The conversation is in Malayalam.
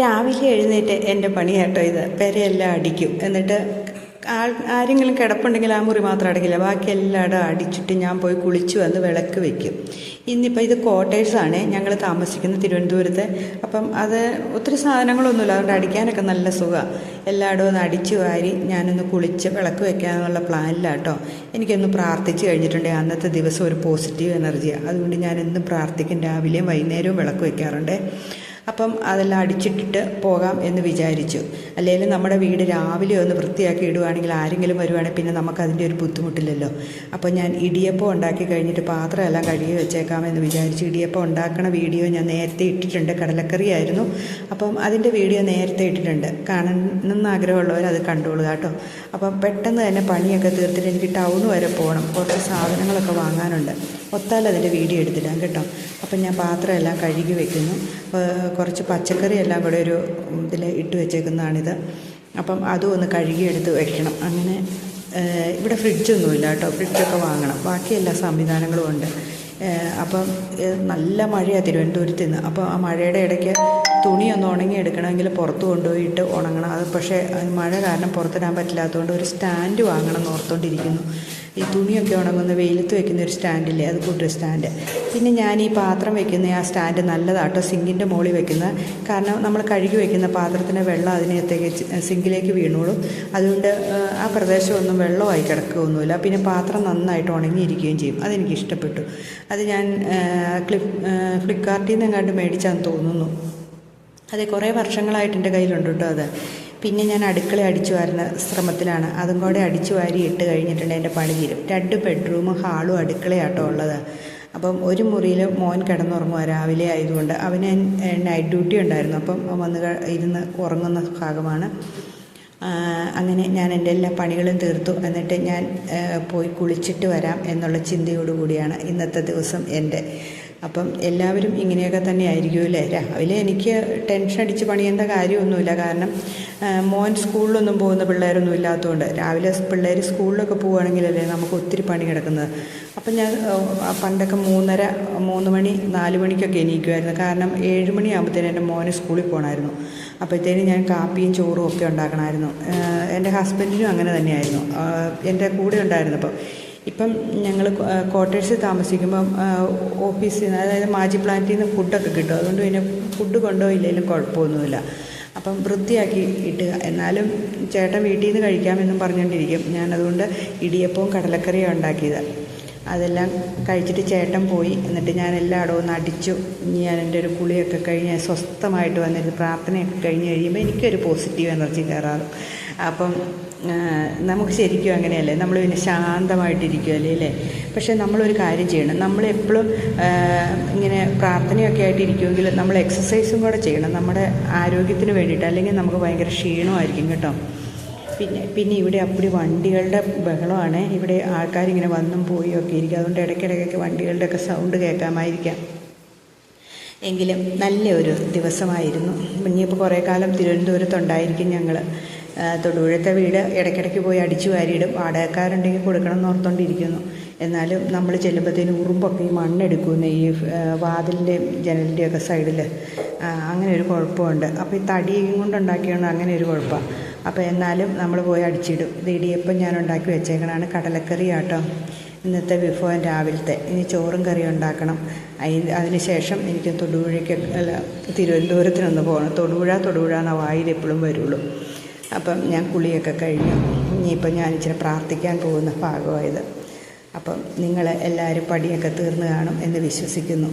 രാവിലെ എഴുന്നേറ്റ് എന്റെ പണി കേട്ടോ ഇത്. പെരയെല്ലാം അടിക്കും. എന്നിട്ട് ആരെങ്കിലും കിടപ്പുണ്ടെങ്കിൽ ആ മുറി മാത്രം അടക്കില്ല. ബാക്കി എല്ലായിടും അടിച്ചിട്ട് ഞാൻ പോയി കുളിച്ച് വന്ന് വിളക്ക് വെക്കും. ഇന്നിപ്പോൾ ഇത് ക്വാർട്ടേഴ്സാണ് ഞങ്ങൾ താമസിക്കുന്ന തിരുവനന്തപുരത്ത്. അപ്പം അത് ഒത്തിരി സാധനങ്ങളൊന്നുമില്ല. അതുകൊണ്ട് അടിക്കാനൊക്കെ നല്ല സുഖമാണ് എല്ലായിടവും ഒന്ന് അടിച്ചു വാരി ഞാനൊന്ന് കുളിച്ച് വിളക്ക് വെക്കാനുള്ള പ്ലാനിലാട്ടോ. എനിക്കൊന്ന് പ്രാർത്ഥിച്ച് കഴിഞ്ഞിട്ടുണ്ട്. അന്നത്തെ ദിവസം ഒരു പോസിറ്റീവ് എനർജിയാണ് അതുകൊണ്ട് ഞാൻ എന്നും പ്രാർത്ഥിക്കും. രാവിലെയും വൈകുന്നേരവും വിളക്ക് വെക്കാറുണ്ട്. അപ്പം അതെല്ലാം അടിച്ചിട്ടിട്ട് പോകാം എന്ന് വിചാരിച്ചു. അല്ലെങ്കിൽ നമ്മുടെ വീട് രാവിലെ ഒന്ന് വൃത്തിയാക്കി ഇടുവാണെങ്കിൽ ആരെങ്കിലും വരുവാണെങ്കിൽ പിന്നെ നമുക്ക് അതിന്റെ ഒരു ബുദ്ധിമുട്ടില്ലല്ലോ. അപ്പോൾ ഞാൻ ഇടിയപ്പം ഉണ്ടാക്കി കഴിഞ്ഞിട്ട് പാത്രമെല്ലാം കഴുകി വെച്ചേക്കാമെന്ന് വിചാരിച്ചു ഇടിയപ്പം ഉണ്ടാക്കണ വീഡിയോ ഞാൻ നേരത്തെ ഇട്ടിട്ടുണ്ട്. കടലക്കറി ആയിരുന്നു അപ്പം അതിന്റെ വീഡിയോ നേരത്തെ ഇട്ടിട്ടുണ്ട്. കാണണമെന്ന് ആഗ്രഹമുള്ളവർ അത് കണ്ടോളൂ കേട്ടോ. അപ്പം പെട്ടെന്ന് തന്നെ പണിയൊക്കെ തീർത്തിട്ട് എനിക്ക് ടൗൺ വരെ പോകണം. കുറച്ച് സാധനങ്ങളൊക്കെ വാങ്ങാനുണ്ട്. ഒത്താൽ അതിന്റെ വീഡിയോ എടുത്തിടാം കേട്ടോ. അപ്പം ഞാൻ പാത്രമെല്ലാം കഴുകി വെക്കുന്നു. കുറച്ച് പച്ചക്കറി എല്ലാം കൂടെ ഒരു ഇതിൽ ഇട്ട് വെച്ചേക്കുന്നതാണിത്. അപ്പം അതും ഒന്ന് കഴുകിയെടുത്ത് വെക്കണം. അങ്ങനെ ഇവിടെ ഫ്രിഡ്ജൊന്നുമില്ല കേട്ടോ. ഫ്രിഡ്ജൊക്കെ വാങ്ങണം. ബാക്കി എല്ലാ സംവിധാനങ്ങളും ഉണ്ട്. അപ്പം നല്ല മഴയാണ് തിരുവനന്തപുരത്ത് നിന്ന് അപ്പോൾ ആ മഴയുടെ ഇടയ്ക്ക് തുണിയൊന്ന് ഉണങ്ങി എടുക്കണമെങ്കിൽ പുറത്ത് കൊണ്ടുപോയിട്ട് ഉണങ്ങണം. അത് പക്ഷേ മഴ കാരണം പുറത്തിടാൻ പറ്റില്ലാത്തതുകൊണ്ട് ഒരു സ്റ്റാൻഡ് വാങ്ങണം എന്ന് ഓർത്തുകൊണ്ടിരിക്കുന്നു ഈ തുണിയൊക്കെ ഉണങ്ങുന്ന വെയിലത്ത് വെക്കുന്ന ഒരു സ്റ്റാൻഡില്ലേ? അത് കൂട്ടൊരു സ്റ്റാൻഡ്. പിന്നെ ഞാൻ ഈ പാത്രം വെക്കുന്ന ആ സ്റ്റാൻഡ് നല്ലതാട്ടോ സിങ്കിന്റെ മുകളിൽ വെക്കുന്ന. കാരണം നമ്മൾ കഴുകി വെക്കുന്ന പാത്രത്തിന്റെ വെള്ളം അതിനകത്തേക്ക് സിങ്കിലേക്ക് വീണോളും. അതുകൊണ്ട് ആ പ്രദേശമൊന്നും വെള്ളമായി കിടക്കുകയൊന്നുമില്ല. പിന്നെ പാത്രം നന്നായിട്ട് ഉണങ്ങിയിരിക്കുകയും ചെയ്യും. അതെനിക്ക് ഇഷ്ടപ്പെട്ടു. അത് ഞാൻ ക്ലിപ്പ് ഫ്ലിപ്കാർട്ടിൽ നിന്ന് എങ്ങാണ്ട് മേടിച്ചാന്ന് തോന്നുന്നു. അതെ കുറേ വർഷങ്ങളായിട്ട് എന്റെ കയ്യിലുണ്ട് കേട്ടോ അത്. പിന്നെ ഞാൻ അടുക്കള അടിച്ചു വാരുന്ന ശ്രമത്തിലാണ്. അതും കൂടെ അടിച്ചു വാരി ഇട്ട് കഴിഞ്ഞിട്ടുണ്ട് എന്റെ പണി തീരും രണ്ട് ബെഡ്റൂമും ഹാളും അടുക്കളയാട്ടോ ഉള്ളത്. അപ്പം ഒരു മുറിയിൽ മോൻ കിടന്നുറങ്ങുക രാവിലെ ആയതുകൊണ്ട്. അവന് നൈറ്റ് ഡ്യൂട്ടി ഉണ്ടായിരുന്നു. അപ്പം വന്ന് ഇരുന്ന് ഉറങ്ങുന്ന ഭാഗമാണ്. അങ്ങനെ ഞാൻ എന്റെ എല്ലാ പണികളും തീർത്തു. എന്നിട്ട് ഞാൻ പോയി കുളിച്ചിട്ട് വരാം എന്നുള്ള ചിന്തയോടുകൂടിയാണ് ഇന്നത്തെ ദിവസം എന്റെ അപ്പം എല്ലാവരും ഇങ്ങനെയൊക്കെ തന്നെ ആയിരിക്കും അല്ലേ? രാവിലെ എനിക്ക് ടെൻഷൻ അടിച്ച് പണിയേണ്ട കാര്യമൊന്നുമില്ല. കാരണം മോൻ സ്കൂളിലൊന്നും പോകുന്ന പിള്ളേരൊന്നും ഇല്ലാത്തതുകൊണ്ട് രാവിലെ പിള്ളേർ സ്കൂളിലൊക്കെ പോവുകയാണെങ്കിലല്ലേ നമുക്ക് ഒത്തിരി പണി കിടക്കുന്നത്. അപ്പം ഞാൻ പണ്ടൊക്കെ മൂന്നര മൂന്ന് മണി നാല് മണിക്കൊക്കെ എണീക്കുമായിരുന്നു. കാരണം ഏഴ് മണിയാകുമ്പോഴത്തേനും എന്റെ മോന് സ്കൂളിൽ പോകണമായിരുന്നു. അപ്പോഴത്തേനും ഞാൻ കാപ്പിയും ചോറും ഒക്കെ ഉണ്ടാക്കണമായിരുന്നു. എന്റെ ഹസ്ബൻഡിനും അങ്ങനെ തന്നെയായിരുന്നു. എന്റെ കൂടെ ഉണ്ടായിരുന്നപ്പോൾ ഇപ്പം ഞങ്ങൾ ക്വാർട്ടേഴ്സിൽ താമസിക്കുമ്പം ഓഫീസിൽ നിന്ന് അതായത് മാജി പ്ലാന്റിൽ നിന്ന് ഫുഡൊക്കെ കിട്ടും. അതുകൊണ്ട് പിന്നെ ഫുഡ് കൊണ്ടുപോയില്ലെങ്കിലും കുഴപ്പമൊന്നുമില്ല. അപ്പം വൃത്തിയാക്കി ഇട്ടുക എന്നാലും ചേട്ടൻ വീട്ടിൽ നിന്ന് കഴിക്കാമെന്നും പറഞ്ഞുകൊണ്ടിരിക്കും ഞാനതുകൊണ്ട് ഇടിയപ്പവും കടലക്കറിയും ഉണ്ടാക്കിയത്. അതെല്ലാം കഴിച്ചിട്ട് ചേട്ടൻ പോയി. എന്നിട്ട് ഞാൻ എല്ലായിടവും ഒന്ന് അടിച്ചു. ഞാൻ എന്റെ ഒരു കുളിയൊക്കെ കഴിഞ്ഞ് സ്വസ്ഥമായിട്ട് വന്നിരുന്നു. പ്രാർത്ഥനയൊക്കെ കഴിഞ്ഞ് കഴിയുമ്പോൾ എനിക്കൊരു പോസിറ്റീവ് എനർജി കയറാറും. അപ്പം നമുക്ക് ശരിക്കും അങ്ങനെയല്ലേ? നമ്മൾ പിന്നെ ശാന്തമായിട്ടിരിക്കുമല്ലേ അല്ലേ? പക്ഷേ നമ്മളൊരു കാര്യം ചെയ്യണം. നമ്മളെപ്പോഴും ഇങ്ങനെ പ്രാർത്ഥനയൊക്കെ ആയിട്ട് ഇരിക്കുമെങ്കിൽ നമ്മൾ എക്സസൈസും കൂടെ ചെയ്യണം. നമ്മുടെ ആരോഗ്യത്തിന് വേണ്ടിയിട്ട്. അല്ലെങ്കിൽ നമുക്ക് ഭയങ്കര ക്ഷീണമായിരിക്കും കേട്ടോ. പിന്നെ പിന്നെ ഇവിടെ അപ്പടി വണ്ടികളുടെ ബഹളമാണ്. ഇവിടെ ആൾക്കാരിങ്ങനെ വന്നും പോയി ഒക്കെ ഇരിക്കും. അതുകൊണ്ട് ഇടയ്ക്കിടയ്ക്കൊക്കെ വണ്ടികളുടെയൊക്കെ സൗണ്ട് കേൾക്കാമായിരിക്കാം. എങ്കിലും നല്ലൊരു ദിവസമായിരുന്നു. ഇനിയിപ്പോൾ കുറേ കാലം തിരുവനന്തപുരത്തുണ്ടായിരിക്കും ഞങ്ങൾ തൊടുപുഴത്തെ വീട് ഇടയ്ക്കിടയ്ക്ക് പോയി അടിച്ചു വാരിയിടും. വാടകക്കാരുണ്ടെങ്കിൽ കൊടുക്കണം എന്ന് ഓർത്തുകൊണ്ടിരിക്കുന്നു എന്നാലും നമ്മൾ ചെല്ലുമ്പോഴത്തേനും ഉറുമ്പൊക്കെ ഈ മണ്ണെടുക്കുന്ന ഈ വാതിലിന്റെയും ജനലിന്റെയൊക്കെ സൈഡിൽ അങ്ങനെ ഒരു കുഴപ്പമുണ്ട്. അപ്പോൾ ഈ തടിയും കൊണ്ടുണ്ടാക്കിയാണ്? അങ്ങനെ ഒരു കുഴപ്പമാണ് അപ്പോൾ എന്നാലും നമ്മൾ പോയി അടിച്ചിടും. ഇത് ഇടിയപ്പം ഞാൻ ഉണ്ടാക്കി വെച്ചേക്കണാണ് കടലക്കറി ആട്ടോ ഇന്നത്തെ വിഭവം രാവിലത്തെ. ഇനി ചോറും കറിയും ഉണ്ടാക്കണം. അതിന് അതിനുശേഷം എനിക്ക് തൊടുപുഴയ്ക്ക് അല്ല തിരുവനന്തപുരത്തിനൊന്ന് പോകണം. തൊടുപുഴ തൊടുപുഴ എന്ന വായിൽ എപ്പോഴും വരുള്ളൂ. അപ്പം ഞാൻ കുളിയൊക്കെ കഴിഞ്ഞു. ഇനിയിപ്പം ഞാൻ ഇച്ചിരി പ്രാർത്ഥിക്കാൻ പോകുന്ന ഭാഗമായത്. അപ്പം നിങ്ങൾ എല്ലാവരും പടിയൊക്കെ തീർന്നു കാണും എന്ന് വിശ്വസിക്കുന്നു.